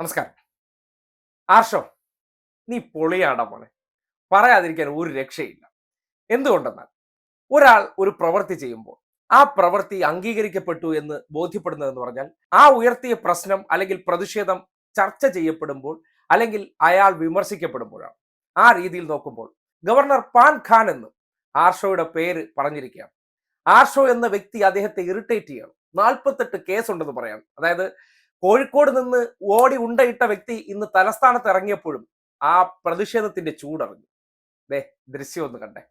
നമസ്കാരം. ആർഷോ നീ പൊളിയാടാ മോനെ. പറയാതിരിക്കാൻ ഒരു രക്ഷയില്ല. എന്തുകൊണ്ടെന്നാൽ ഒരാൾ ഒരു പ്രവൃത്തി ചെയ്യുമ്പോൾ ആ പ്രവൃത്തി അംഗീകരിക്കപ്പെട്ടു എന്ന് ബോധ്യപ്പെടുന്നതെന്ന് പറഞ്ഞാൽ ആ ഉയർത്തിയ പ്രശ്നം അല്ലെങ്കിൽ പ്രതിഷേധം ചർച്ച ചെയ്യപ്പെടുമ്പോൾ അല്ലെങ്കിൽ അയാൾ വിമർശിക്കപ്പെടുമ്പോഴാണ്. ആ രീതിയിൽ നോക്കുമ്പോൾ ഗവർണർ പാൻ ഖാൻ എന്ന് ആർഷോയുടെ പേര് പറഞ്ഞിരിക്കുകയാണ്. ആർഷോ എന്ന വ്യക്തി അദ്ദേഹത്തെ ഇറിറ്റേറ്റ് ചെയ്യണം. നാൽപ്പത്തെട്ട് കേസ് ഉണ്ടെന്ന് പറയാം. അതായത് കോഴിക്കോട് നിന്ന് ഓടി ഉണ്ടയിട്ട വ്യക്തി ഇന്ന് തലസ്ഥാനത്ത് ഇറങ്ങിയപ്പോഴും ആ പ്രതിഷേധത്തിന്റെ ചൂടറിഞ്ഞു. ദേ ദൃശ്യം ഒന്ന് കണ്ടേ.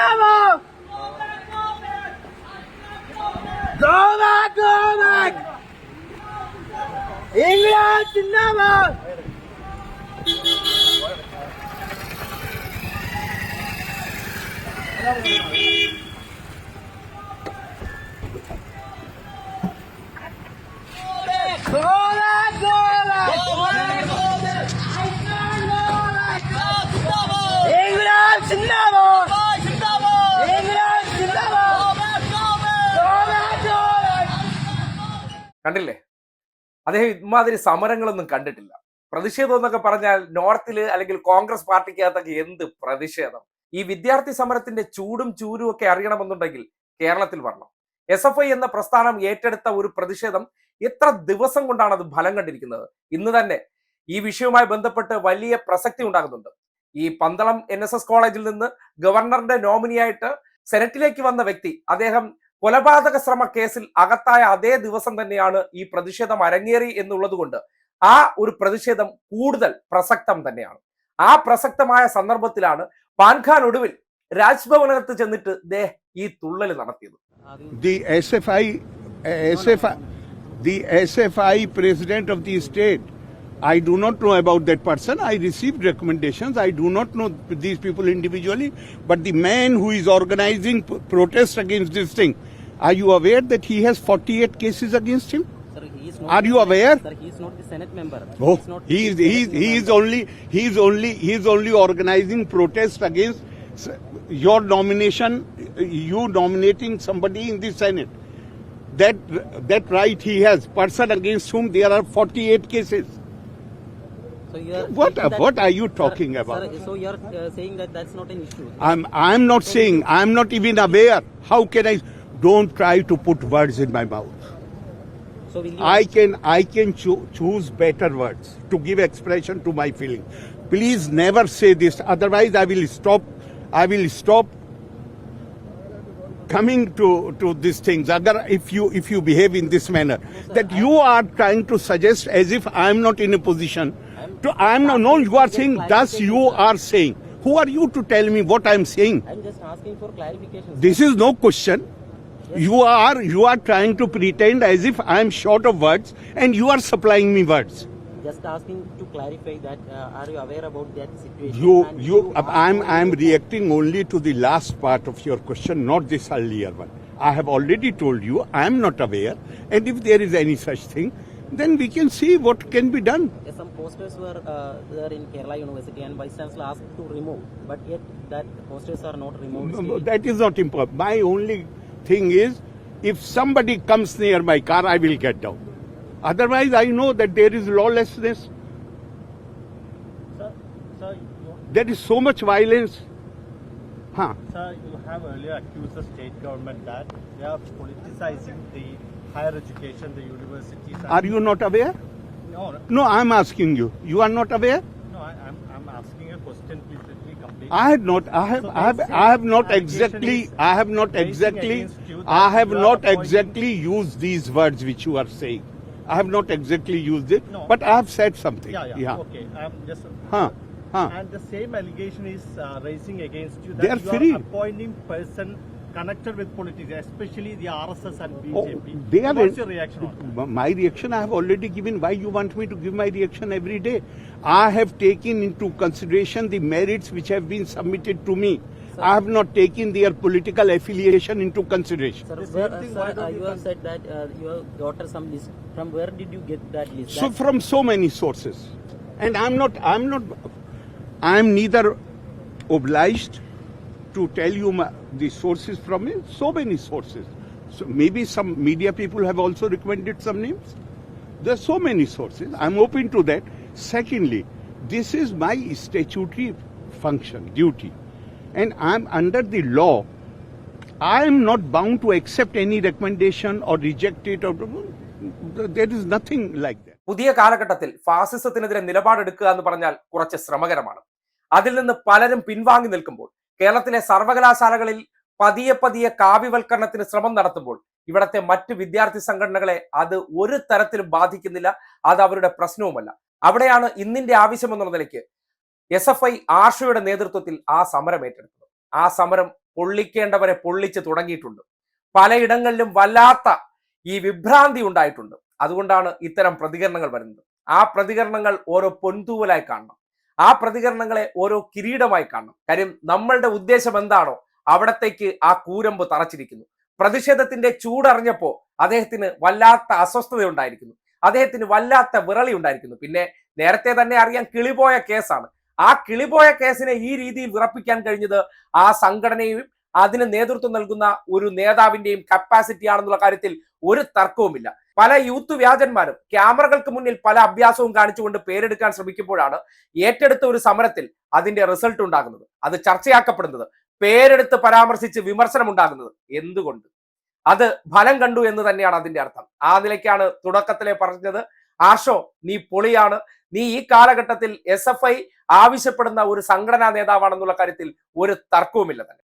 Bravo! Go back, go back! Go back, go back! England Dynamo! Thank you. കണ്ടില്ലേ? അദ്ദേഹം ഇമാതിരി സമരങ്ങളൊന്നും കണ്ടിട്ടില്ല. പ്രതിഷേധം എന്നൊക്കെ പറഞ്ഞാൽ നോർത്തിൽ അല്ലെങ്കിൽ കോൺഗ്രസ് പാർട്ടിക്കകത്തൊക്കെ എന്ത് പ്രതിഷേധം? ഈ വിദ്യാർത്ഥി സമരത്തിന്റെ ചൂടും ചൂരും ഒക്കെ അറിയണമെന്നുണ്ടെങ്കിൽ കേരളത്തിൽ വരണം. എസ് എഫ് ഐ എന്ന പ്രസ്ഥാനം ഏറ്റെടുത്ത ഒരു പ്രതിഷേധം എത്ര ദിവസം കൊണ്ടാണ് അത് ഫലം കണ്ടിരിക്കുന്നത്? ഇന്ന് തന്നെ ഈ വിഷയവുമായി ബന്ധപ്പെട്ട് വലിയ പ്രസക്തി ഉണ്ടാകുന്നുണ്ട്. ഈ പന്തളം എൻ കോളേജിൽ നിന്ന് ഗവർണറുടെ നോമിനിയായിട്ട് സെനറ്റിലേക്ക് വന്ന വ്യക്തി അദ്ദേഹം കൊലപാതക ശ്രമ കേസിൽ അകത്തായ അതേ ദിവസം തന്നെയാണ് ഈ പ്രതിഷേധം അരങ്ങേറി എന്നുള്ളത് കൊണ്ട് ആ ഒരു പ്രതിഷേധം കൂടുതൽ പ്രസക്തം തന്നെയാണ്. ആ പ്രസക്തമായ സന്ദർഭത്തിലാണ് പാൻഖാൻ ഒടുവിൽ രാജ്ഭവനകത്ത് ചെന്നിട്ട് ഈ തുള്ളൽ നടത്തിയത്. The S F I president of the state I do not know about that person I receive recommendations I do not know these people individually but the main who is organising protest against this thing are you aware that he has 48 cases against him? Sir, he is not Are you aware? Sir, he is not the Senate member. Oh, is not he is, he is, he is only, he is only, he is only organizing protest against your nomination, you nominating somebody in the Senate. That, that right he has, person against whom there are 48 cases. So you are What- that- what are you Sir, talking about? Sir, so you are uh, saying that that's not an issue. I'm, I'm not saying, I'm not even aware. How can I, don't try to put words in my mouth. So I can I can choo- choose better words to give expression to my feeling. Please never say this. Otherwise, I will stop. I will stop coming to to these things. Agar if you if you behave in this manner, that you are trying to suggest as if I am not in a position to. I am no no. You are saying thus you are saying. Who are you to tell me what I am saying? I'm just asking for clarification. sir. This is no question. You are you are trying to pretend as if I am short of words and you are supplying me words. Just asking to clarify that. Uh, are you aware about that situation? You And you are I'm I'm reacting only to the last part of your question, not this earlier one. I have already told you I am not aware, and if there is any such thing, then we can see what can be done. Yes, some posters were uh, there in Kerala University and Vice Chancellor asked to remove, but yet that posters are not removed. still. That is not important. My only thing is, if somebody comes near my car, I will get down. Otherwise, I know that there is lawlessness. Sir, sir, There is so much violence. Huh. sir, you have earlier accused the state government that they are politicizing the higher education, the universities. Are you not aware? No, no, I'm asking you. You are not aware? no I, I'm, I'm asking a question. Please let me complete. I have not. I have. So I have. I have not exactly. I have not exactly. against you that I have not exactly used these words which you are saying. I have not exactly used it, No. but I have said something. yeah, yeah, Okay, I'm just. Huh. Huh. And the same allegation is uh, raising against you that They are you free. are appointing person connected with politics, especially the RSS and BJP. Oh, BJP. they are. What's your reaction on that? My reaction I have already given. Why you want me to give my reaction every day? I have taken into consideration the merits which have been submitted to me. Sir. I have not taken their political affiliation into consideration. Sir, where, uh, thing, sir, uh, you you have said that uh, you have got some list. From where did you get that list? So That- from so many sources, and I'm not. I'm not. I'm neither obliged to tell you my, the sources from me. So many sources. So maybe some media people have also recommended some names. There are so many sources. I'm open to that. Secondly, this is my statutory function, duty, and I'm under the law. I am not bound to accept any recommendation or reject it. Or there is nothing like that. പുതിയ കാലഘട്ടത്തിൽ ഫാസിസത്തിനെതിരെ നിലപാടെടുക്കുക എന്ന് പറഞ്ഞാൽ കുറച്ച് ശ്രമകരമാണ് അതിൽ നിന്ന് പലരും പിൻവാങ്ങി നിൽക്കുമ്പോൾ കേരളത്തിലെ സർവകലാശാലകളിൽ പതിയെ പതിയെ കാവ്യവൽക്കരണത്തിന് ശ്രമം നടത്തുമ്പോൾ ഇവിടത്തെ മറ്റ് വിദ്യാർത്ഥി സംഘടനകളെ അത് ഒരു തരത്തിലും ബാധിക്കുന്നില്ല അത് അവരുടെ പ്രശ്നവുമല്ല. അവിടെയാണ് ഇന്നിന്റെ ആവശ്യം എന്നുള്ള നിലയ്ക്ക് എസ് എഫ് ഐ ആർഷയുടെ നേതൃത്വത്തിൽ ആ സമരം ഏറ്റെടുത്തത്. ആ സമരം പൊള്ളിക്കേണ്ടവരെ പൊള്ളിച്ച് തുടങ്ങിയിട്ടുണ്ട്. പലയിടങ്ങളിലും വല്ലാത്ത ഈ വിഭ്രാന്തി ഉണ്ടായിട്ടുണ്ട്. അതുകൊണ്ടാണ് ഇത്തരം പ്രതികരണങ്ങൾ വരുന്നത്. ആ പ്രതികരണങ്ങൾ ഓരോ പൊൻതൂവലായി കാണണം. ആ പ്രതികരണങ്ങളെ ഓരോ കിരീടമായി കാണണം. കാര്യം നമ്മളുടെ ഉദ്ദേശം എന്താണോ അവിടത്തേക്ക് ആ കൂരമ്പ് തറച്ചിരിക്കുന്നു. പ്രതിഷേധത്തിന്റെ ചൂടറിഞ്ഞപ്പോ അദ്ദേഹത്തിന് വല്ലാത്ത അസ്വസ്ഥത ഉണ്ടായിരിക്കുന്നു. അദ്ദേഹത്തിന് വല്ലാത്ത വിറളി ഉണ്ടായിരിക്കുന്നു. പിന്നെ നേരത്തെ തന്നെ അറിയാൻ കിളിപോയ കേസാണ്. ആ കിളിപോയ കേസിനെ ഈ രീതിയിൽ വിറപ്പിക്കാൻ കഴിഞ്ഞത് ആ സംഘടനയും അതിന് നേതൃത്വം നൽകുന്ന ഒരു നേതാവിന്റെയും കപ്പാസിറ്റി ആണെന്നുള്ള കാര്യത്തിൽ ഒരു തർക്കവുമില്ല. പല യൂത്ത് വ്യാജന്മാരും ക്യാമറകൾക്ക് മുന്നിൽ പല അഭ്യാസവും കാണിച്ചുകൊണ്ട് പേരെടുക്കാൻ ശ്രമിക്കുമ്പോഴാണ് ഏറ്റെടുത്ത ഒരു സമരത്തിൽ അതിന്റെ റിസൾട്ട് ഉണ്ടാകുന്നത്. അത് ചർച്ചയാക്കപ്പെടുന്നത് പേരെടുത്ത് പരാമർശിച്ച് വിമർശനം ഉണ്ടാകുന്നത് എന്തുകൊണ്ട്? അത് ഫലം കണ്ടു എന്ന് തന്നെയാണ് അതിന്റെ അർത്ഥം. ആ നിലയ്ക്കാണ് തുടക്കത്തിലെ പറഞ്ഞത്. ആഷോ നീ പൊളിയാണ്. നീ ഈ കാലഘട്ടത്തിൽ എസ് ആവശ്യപ്പെടുന്ന ഒരു സംഘടനാ നേതാവാണെന്നുള്ള കാര്യത്തിൽ ഒരു തർക്കവുമില്ല തന്നെ.